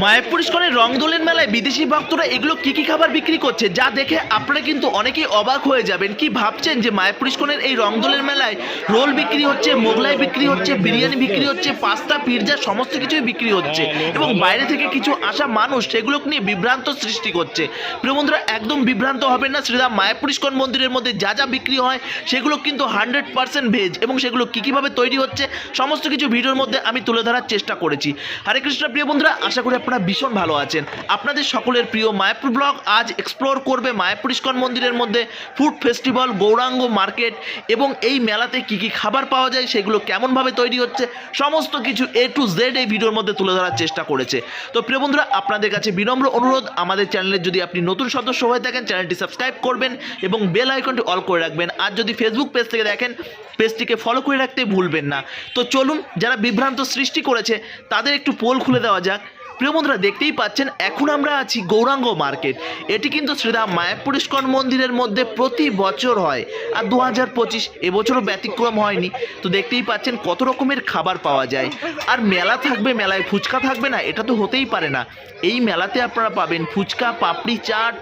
মায়াপুর ইস্কনের রংদোলের মেলায় বিদেশি ভক্তরা এগুলো কি কি খাবার বিক্রি করছে, যা দেখে আপনারা কিন্তু অনেকেই অবাক হয়ে যাবেন। কি ভাবছেন যে মায়াপুর ইস্কনের এই রংদোলের মেলায় রোল বিক্রি হচ্ছে, মোগলাই বিক্রি হচ্ছে, বিরিয়ানি বিক্রি হচ্ছে, পাস্তা, পিৎজা, সমস্ত কিছুই বিক্রি হচ্ছে এবং বাইরে থেকে কিছু আসা মানুষ সেগুলো নিয়ে বিভ্রান্ত সৃষ্টি করছে। প্রিয় বন্ধুরা, একদম বিভ্রান্ত হবেন না শ্রীরাম। মায়াপুর ইস্কন মন্দিরের মধ্যে যা যা বিক্রি হয়, সেগুলো কিন্তু হান্ড্রেড পার্সেন্ট ভেজ এবং সেগুলো কী কীভাবে তৈরি হচ্ছে, সমস্ত কিছু ভিডিওর মধ্যে আমি তুলে ধরার চেষ্টা করেছি। হরে কৃষ্ণ, প্রিয় বন্ধুরা, আশা করি আপনারা ভীষণ ভালো আছেন। আপনাদের সকলের প্রিয় মায়াপুর ব্লগ আজ এক্সপ্লোর করবে মায়াপুর ইস্কন মন্দিরের মধ্যে ফুড ফেস্টিভ্যাল গৌরাঙ্গ মার্কেট এবং এই মেলাতে কি কি খাবার পাওয়া যায় সেগুলো কেমনভাবে তৈরি হচ্ছে, সমস্ত কিছু এ টু জেড এই ভিডিওর মধ্যে তুলে ধরার চেষ্টা করেছে। তো প্রিয় বন্ধুরা, আপনাদের কাছে বিনম্র অনুরোধ, আমাদের চ্যানেলের যদি আপনি নতুন সদস্য হয়ে থাকেন, চ্যানেলটি সাবস্ক্রাইব করবেন এবং বেল আইকনটি অল করে রাখবেন। আর যদি ফেসবুক পেজ থেকে দেখেন পেজটিকে ফলো করে রাখতে ভুলবেন না। তো চলুন, যারা বিভ্রান্ত সৃষ্টি করেছে, তাদের একটু পোল খুলে দেওয়া যাক। প্রিয় বন্ধুরা, দেখতেই পাচ্ছেন, এখন আমরা আছি গৌরাঙ্গ মার্কেট। এটি কিন্তু শ্রীরাম মায়াপুর ইস্কন মন্দিরের মধ্যে প্রতি বছর হয়। আর দু হাজার পঁচিশ এবছরও ব্যতিক্রম হয়নি। তো দেখতেই পাচ্ছেন, কত রকমের খাবার পাওয়া যায়। আর মেলা থাকবে, মেলায় ফুচকা থাকবে না, এটা তো হতেই পারে না। এই মেলাতে আপনারা পাবেন ফুচকা, পাপড়ি, চাট,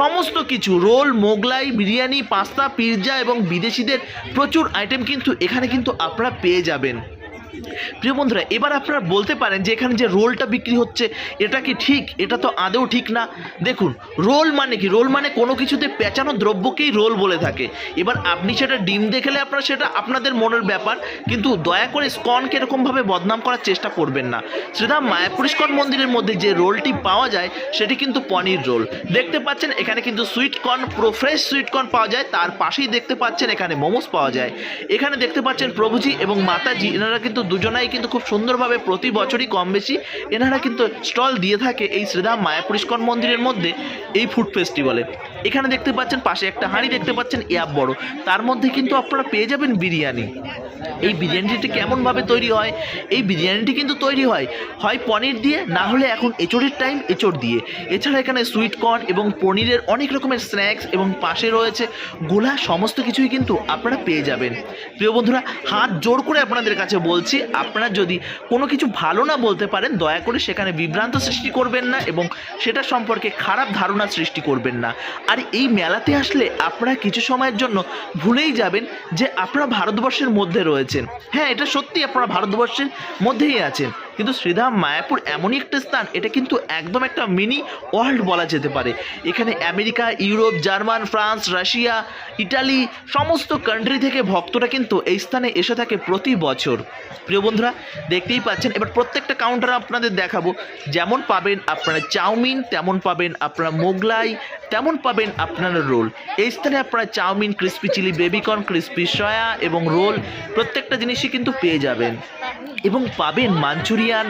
সমস্ত কিছু। Roll, Mughlai, biryani, pasta, pizza এবং বিদেশিদের প্রচুর আইটেম কিন্তু এখানে কিন্তু আপনারা পেয়ে যাবেন। প্রিয় বন্ধুরা, এবার আপনারা বলতে পারেন যে এখানে যে রোলটা বিক্রি হচ্ছে, এটা কি ঠিক? এটা তো আদৌ ঠিক না। দেখুন, রোল মানে কি? রোল মানে কোনো কিছুতে পেঁচানো দ্রব্যকেই রোল বলে থাকে। এবার আপনি সেটা ডিম দেখলে আপনারা সেটা আপনাদের মনের ব্যাপার, কিন্তু দয়া করে স্কনকে এরকমভাবে বদনাম করার চেষ্টা করবেন না। শ্রীধাম মায়াপুর ইস্কন মন্দিরের মধ্যে যে রোলটি পাওয়া যায়, সেটি কিন্তু পনির রোল। দেখতে পাচ্ছেন, এখানে কিন্তু sweet corn, pro fresh sweet corn পাওয়া যায়। তার পাশেই দেখতে পাচ্ছেন, এখানে মোমোস পাওয়া যায়। এখানে দেখতে পাচ্ছেন প্রভুজি এবং মাতাজি, এনারা কিন্তু দুজনাই কিন্তু খুব সুন্দরভাবে প্রতি বছরই কম বেশি এনারা কিন্তু স্টল দিয়ে থাকে এই শ্রীধাম মায়াপুর ইস্কন মন্দিরের মধ্যে এই ফুড ফেস্টিভ্যালে। এখানে দেখতে পাচ্ছেন, পাশে একটা হাঁড়ি দেখতে পাচ্ছেন, ইয়াব বড়। তার মধ্যে কিন্তু আপনারা পেয়ে যাবেন বিরিয়ানি। এই বিরিয়ানিটি কেমনভাবে তৈরি হয়? এই বিরিয়ানিটি কিন্তু তৈরি হয় হয় পনির দিয়ে, না হলে এখন এঁচড়ের টাইম এঁচড় দিয়ে। এছাড়া এখানে সুইট কর্ন এবং পনিরের অনেক রকমের স্ন্যাক্স এবং পাশে রয়েছে গোলা, সমস্ত কিছুই কিন্তু আপনারা পেয়ে যাবেন। প্রিয় বন্ধুরা, হাত জোর করে আপনাদের কাছে বলছি, আপনারা যদি কোনো কিছু ভালো না বলতে পারেন, দয়া করে সেখানে বিভ্রান্ত সৃষ্টি করবেন না এবং সেটা সম্পর্কে খারাপ ধারণা সৃষ্টি করবেন না। আর এই মেলাতে আসলে আপনারা কিছু সময়ের জন্য ভুলেই যাবেন যে আপনারা ভারতবর্ষের মধ্যে রয়েছেন। হ্যাঁ এটা সত্যি আপনারা ভারতবর্ষের মধ্যেই আছেন। কিন্তু শ্রীধাম মায়াপুর এমনই একটা স্থান, এটা কিন্তু একদম একটা মিনি ওয়ার্ল্ড বলা যেতে পারে। এখানে America, Europe, German, France, Russia, Italy, সমস্ত কান্ট্রি থেকে ভক্তরা কিন্তু এই স্থানে এসে থাকে প্রতি বছর। প্রিয় বন্ধুরা, দেখতেই পাচ্ছেন, এবার প্রত্যেকটা কাউন্টার আপনাদের দেখাবো। যেমন পাবেন আপনারা চাউমিন, তেমন পাবেন আপনারা মোগলাই, তেমন পাবেন আপনারা রোল। এই স্থানে আপনারা chowmein crispy chilli baby corn crispy soya এবং রোল প্রত্যেকটা জিনিসই কিন্তু পেয়ে যাবেন। এবং পাবেন মাঞ্চুরিয়ান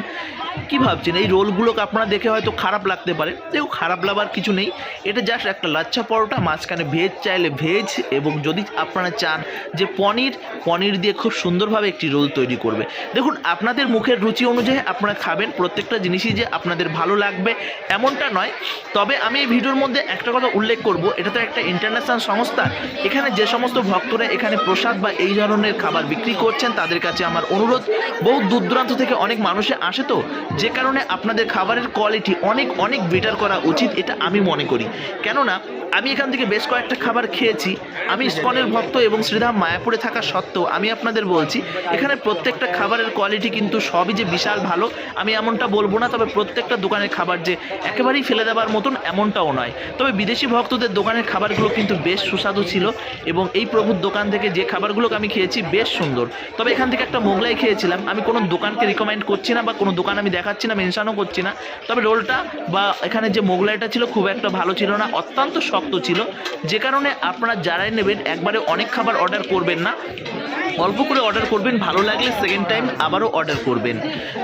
কি ভাবছেন? এই রোলগুলোকে আপনারা দেখে হয়তো খারাপ লাগতে পারে। দেখো খারাপ লাগার কিছু নেই। এটা জাস্ট একটা লাচ্ছা পরোটা, মাঝখানে ভেজ, চাইলে ভেজ এবং যদি আপনারা চান যে পনির পনির দিয়ে খুব সুন্দরভাবে একটি রোল তৈরি করবে। দেখুন, আপনাদের মুখের রুচি অনুযায়ী আপনারা খাবেন, প্রত্যেকটা জিনিসই যে আপনাদের ভালো লাগবে এমনটা নয়। তবে আমি এই ভিডিওর মধ্যে একটা কথা উল্লেখ করব, এটা তো একটা ইন্টারন্যাশনাল সংস্থা। এখানে যে সমস্ত ভক্তরা এখানে প্রসাদ বা এই ধরনের খাবার বিক্রি করছেন, তাদের কাছে আমার অনুরোধ। বহু দূর দূরান্ত থেকে অনেক মানুষে আসে তো যে কারণে আপনাদের খাবারের কোয়ালিটি অনেক অনেক বেটার করা উচিত, এটা আমি মনে করি। কেননা আমি এখান থেকে বেশ কয়েকটা খাবার খেয়েছি। আমি ইস্কনের ভক্ত এবং শ্রীধাম মায়াপুরে থাকা সত্ত্বেও আমি আপনাদের বলছি, এখানে প্রত্যেকটা খাবারের কোয়ালিটি কিন্তু সবই যে বিশাল ভালো, আমি এমনটা বলব না, তবে প্রত্যেকটা দোকানের খাবার যে একেবারেই ফেলে দেওয়ার মতন এমনটাও নয়। তবে বিদেশি ভক্তদের দোকানের খাবারগুলো কিন্তু বেশ সুস্বাদু ছিল এবং এই প্রভুর দোকান থেকে যে খাবারগুলোকে আমি খেয়েছি বেশ সুন্দর। তবে এখান থেকে একটা মোগলাই খেয়েছিলাম, আমি কোনো দোকানকে রিকমেন্ড করছি না বা কোনো দোকান আমি দেখাচ্ছি না মেনশনও করছি না। তবে রোলটা বা এখানে যে মোগলাইটা ছিল খুব একটা ভালো ছিল না, অত্যন্ত শক্ত ছিল। যে কারণে আপনারা যারাই নেবেন একবারে অনেক খাবার অর্ডার করবেন না। অল্প করে অর্ডার করবেন, ভালো লাগলে সেকেন্ড টাইম আবারও অর্ডার করবেন।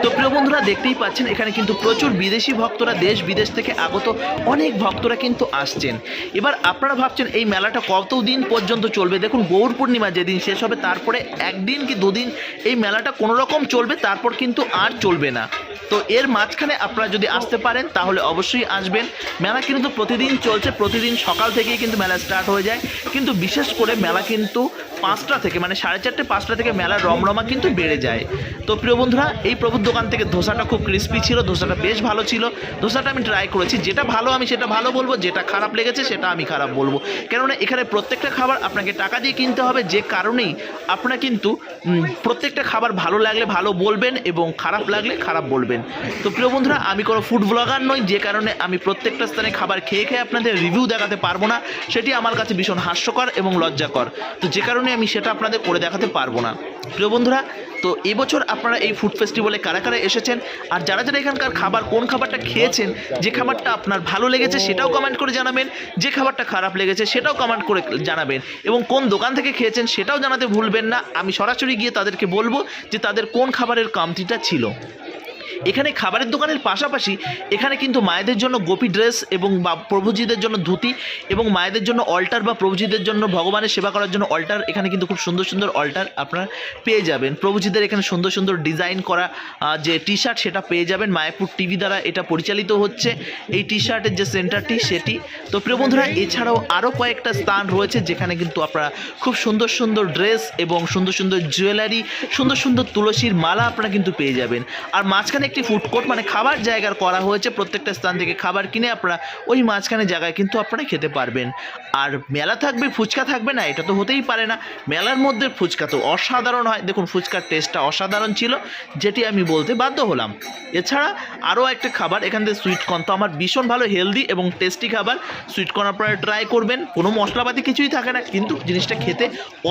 তো প্রিয় বন্ধুরা, দেখতেই পাচ্ছেন, এখানে কিন্তু প্রচুর বিদেশি ভক্তরা, দেশ বিদেশ থেকে আগত অনেক ভক্তরা কিন্তু আসছেন। এবার আপনারা ভাবছেন, এই মেলাটা কত দিন পর্যন্ত চলবে? দেখুন, গৌর পূর্ণিমা যেদিন শেষ হবে, তারপরে একদিন কি দুদিন এই মেলাটা কোনো রকম চলবে, তারপর কিন্তু আর চলবে না। তো এর মাঝখানে আপনারা যদি আসতে পারেন, তাহলে অবশ্যই আসবেন। মেলা কিন্তু প্রতিদিন চলছে, প্রতিদিন সকাল থেকেই কিন্তু মেলা স্টার্ট হয়ে যায়। কিন্তু বিশেষ করে মেলা কিন্তু পাঁচটা থেকে মানে সাড়ে চারটে চারটে পাঁচটা থেকে মেলার রমরমা কিন্তু বেড়ে যায়। তো প্রিয় বন্ধুরা, এই প্রভুর দোকান থেকে ধোসাটা খুব ক্রিস্পি ছিল, ধোসাটা বেশ ভালো ছিল। ধোসাটা আমি ট্রাই করেছি, যেটা ভালো আমি সেটা ভালো বলব, যেটা খারাপ লেগেছে সেটা আমি খারাপ বলব। কেননা এখানে প্রত্যেকটা খাবার আপনাকে টাকা দিয়ে কিনতে হবে, যে কারণেই আপনারা কিন্তু প্রত্যেকটা খাবার ভালো লাগলে ভালো বলবেন এবং খারাপ লাগলে খারাপ বলবেন। তো প্রিয় বন্ধুরা, আমি কোনো ফুড ব্লগার নই, যে কারণে আমি প্রত্যেকটা স্থানে খাবার খেয়ে খেয়ে আপনাদের রিভিউ দেখাতে পারব না, সেটি আমার কাছে ভীষণ হাস্যকর এবং লজ্জাকর। তো যে কারণে আমি সেটা আপনাদের করে দেখাতে পারব না। প্রিয় বন্ধুরা, তো এবছর আপনারা এই ফুড ফেস্টিভ্যালে কারা কারা এসেছেন? আর যারা যারা এখানকার খাবার, কোন খাবারটা খেয়েছেন, যে খাবারটা আপনার ভালো লেগেছে সেটাও কমেন্ট করে জানাবেন, যে খাবারটা খারাপ লেগেছে সেটাও কমেন্ট করে জানাবেন, এবং কোন দোকান থেকে খেয়েছেন সেটাও জানাতে ভুলবেন না। আমি সরাসরি গিয়ে তাদেরকে বলব যে তাদের কোন খাবারের কামতিটা ছিল। এখানে খাবারের দোকানের পাশাপাশি এখানে কিন্তু মায়েদের জন্য গোপী ড্রেস এবং প্রভুজিদের জন্য ধুতি এবং মায়েদের জন্য অল্টার বা প্রভুজিদের জন্য ভগবানের সেবা করার জন্য অল্টার এখানে কিন্তু খুব সুন্দর সুন্দর অল্টার আপনারা পেয়ে যাবেন। প্রভুজিদের এখানে সুন্দর সুন্দর ডিজাইন করা যে টি শার্ট সেটা পেয়ে যাবেন। মায়াপুর টিভি দ্বারা এটা পরিচালিত হচ্ছে। এই টি শার্টের যে সেন্টারটি সেটি। তো প্রিয় বন্ধুরা, এছাড়াও আরও কয়েকটা স্থান রয়েছে যেখানে কিন্তু আপনারা খুব সুন্দর সুন্দর ড্রেস এবং সুন্দর সুন্দর জুয়েলারি, সুন্দর সুন্দর তুলসীর মালা আপনারা কিন্তু পেয়ে যাবেন। আর মাঝখানে একটি ফুড কোর্ট মানে খাবার জায়গার করা হয়েছে প্রত্যেকটা স্থান থেকে। খাবার কিনে আপনারা ওই মাঝখানে জায়গায় কিন্তু আপনারা খেতে পারবেন। আর মেলা থাকবে, ফুচকা থাকবে না, এটা তো হতেই পারে না। মেলার মধ্যে ফুচকা তো অসাধারণ হয়। দেখুন, ফুচকার টেস্টটা অসাধারণ ছিল, যেটি আমি বলতে বাধ্য হলাম। এছাড়া আরও একটা খাবার, এখান থেকে সুইটকর্ন তো আমার ভীষণ ভালো হেলদি এবং টেস্টি খাবার। সুইটকর্ন আপনারা ট্রাই করবেন, কোনো মশলাপাতি কিছুই থাকে না, কিন্তু জিনিসটা খেতে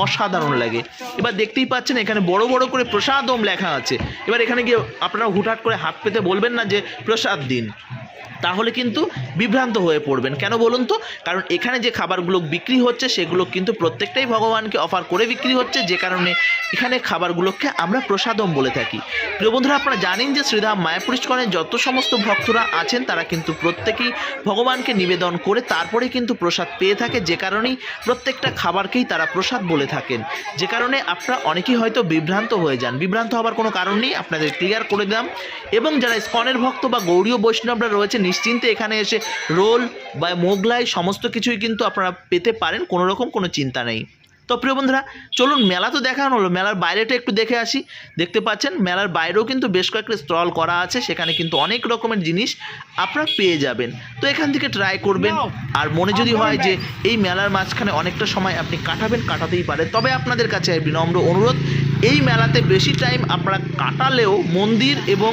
অসাধারণ লাগে। এবার দেখতেই পাচ্ছেন, এখানে বড় বড় করে প্রসাদম লেখা আছে। এবার এখানে গিয়ে আপনারা হুটহাট করে হাত পেতে বলবেন না যে প্রসাদ দিন। তাহলে কিন্তু বিভ্রান্ত হয়ে পড়বেন। কেন বলুন তো? কারণ এখানে যে খাবারগুলো বিক্রি হচ্ছে, সেগুলো কিন্তু প্রত্যেকটাই ভগবানকে অফার করে বিক্রি হচ্ছে, যে কারণে এখানে খাবারগুলোকে আমরা প্রসাদম বলে থাকি। প্রিয় বন্ধুরা, আপনারা জানেন যে শ্রীধাম মায়াপুর ইস্কনের যত সমস্ত ভক্তরা আছেন, তারা কিন্তু প্রত্যেকেই ভগবানকে নিবেদন করে তারপরে কিন্তু প্রসাদ পেয়ে থাকে, যে কারণেই প্রত্যেকটা খাবারকেই তারা প্রসাদ বলে থাকেন। যে কারণে আপনারা অনেকেই হয়তো বিভ্রান্ত হয়ে যান। বিভ্রান্ত হওয়ার কোনো কারণ নেই, আপনাদের ক্লিয়ার করে দিলাম। এবং যারা স্কনের ভক্ত বা গৌরীয় বৈষ্ণবরা রয়েছে নিশ্চিন্তে এখানে এসে রোল বা মোগলাই সমস্ত কিছুই কিন্তু আপনারা পেতে পারেন কোনো রকম কোনো চিন্তা নেই। তো প্রিয় বন্ধুরা চলুন মেলা তো দেখানো হলো মেলার বাইরেটা একটু দেখে আসি। দেখতে পাচ্ছেন মেলার বাইরেও কিন্তু বেশ কয়েকটা স্টল করা আছে সেখানে কিন্তু অনেক রকমের জিনিস আপনারা পেয়ে যাবেন। তো এখান থেকে ট্রাই করবেন আর মনে যদি হয় যে এই মেলার মাঝখানে অনেকটা সময় আপনি কাটাবেন কাটাতেই পারে তবে আপনাদের কাছে বিনম্র অনুরোধ এই মেলাতে বেশি টাইম আপনারা কাটালেও মন্দির এবং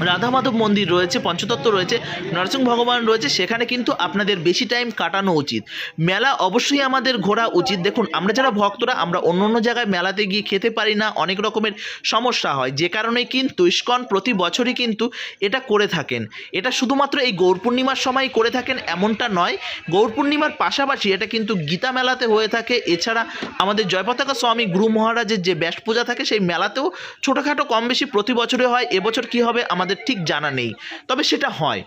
রাধা মাধব মন্দির রয়েছে, পঞ্চতত্ত্ব রয়েছে, নরসিংহ ভগবান রয়েছে, সেখানে কিন্তু আপনাদের বেশি টাইম কাটানো উচিত। মেলা অবশ্যই আমাদের ঘোরা উচিত। দেখুন, আমরা যারা ভক্তরা, আমরা অন্য অন্য জায়গায় মেলাতে গিয়ে খেতে পারি না, অনেক রকমের সমস্যা হয়। যে কারণে কিন্তু ইস্কন প্রতি বছরই কিন্তু এটা করে থাকেন। এটা শুধুমাত্র এই গৌর পূর্ণিমার সময় করে থাকেন, এমনটা নয়। গৌর পূর্ণিমার পাশাপাশি এটা কিন্তু গীতা মেলাতে হয়ে থাকে। এছাড়া আমাদের জয়পতাকা স্বামী গুরু মহারাজের যে ব্যাস পূজা থাকে, সেই মেলাতেও ছোটোখাটো কম বেশি প্রতি বছরে হয়। এবছর কি হবে, আমাদের ঠিক জানা নেই, তবে সেটা হয়।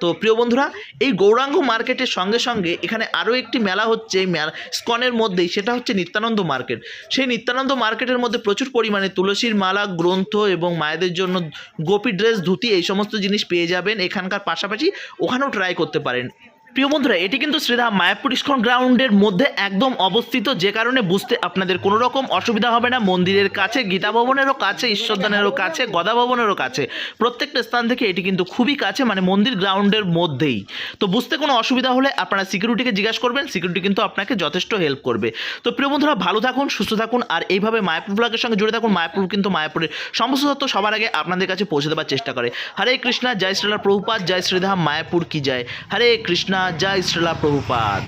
তো প্রিয় বন্ধুরা, এই গৌরাঙ্গ মার্কেটের সঙ্গে সঙ্গে এখানে আরও একটি মেলা হচ্ছে, এই মেলা স্কনের মধ্যেই, সেটা হচ্ছে নিত্যানন্দ মার্কেট। সেই নিত্যানন্দ মার্কেটের মধ্যে প্রচুর পরিমাণে তুলসীর মালা, গ্রন্থ এবং মায়েদের জন্য গোপী ড্রেস, ধুতি, এই সমস্ত জিনিস পেয়ে যাবেন। এখানকার পাশাপাশি ওখানেও ট্রাই করতে পারেন। প্রিয় বন্ধুরা, এটি কিন্তু শ্রীধাম মায়াপুর ইস্কন গ্রাউন্ডের মধ্যে একদম অবস্থিত, যে কারণে বুঝতে আপনাদের কোনো রকম অসুবিধা হবে না। মন্দিরের কাছে, গীতা ভবনেরও কাছে ঈশ্বরদানেরও কাছে, গদা ভবনেরও কাছে। প্রত্যেকটা স্থান থেকে এটি কিন্তু খুবই কাছে মানে মন্দির গ্রাউন্ডের মধ্যেই। তো বুঝতে কোনো অসুবিধা হলে আপনারা সিকিউরিটিকে জিজ্ঞাসা করবেন, সিকিউরিটি কিন্তু আপনাকে যথেষ্ট হেল্প করবে। তো প্রিয় বন্ধুরা, ভালো থাকুন, সুস্থ থাকুন, আর এইভাবে মায়াপুর ব্লগের সঙ্গে জুড়ে থাকুন। মায়াপুর কিন্তু মায়াপুরের সমস্ত তথ্য সবার আগে আপনাদের কাছে পৌঁছে দেওয়ার চেষ্টা করে। হরে কৃষ্ণা, জয় শ্রীলা প্রভুপাত, জয় শ্রীধাম মায়াপুর কি জয়। হরে কৃষ্ণা জয় শ্রীলা প্রভুপাত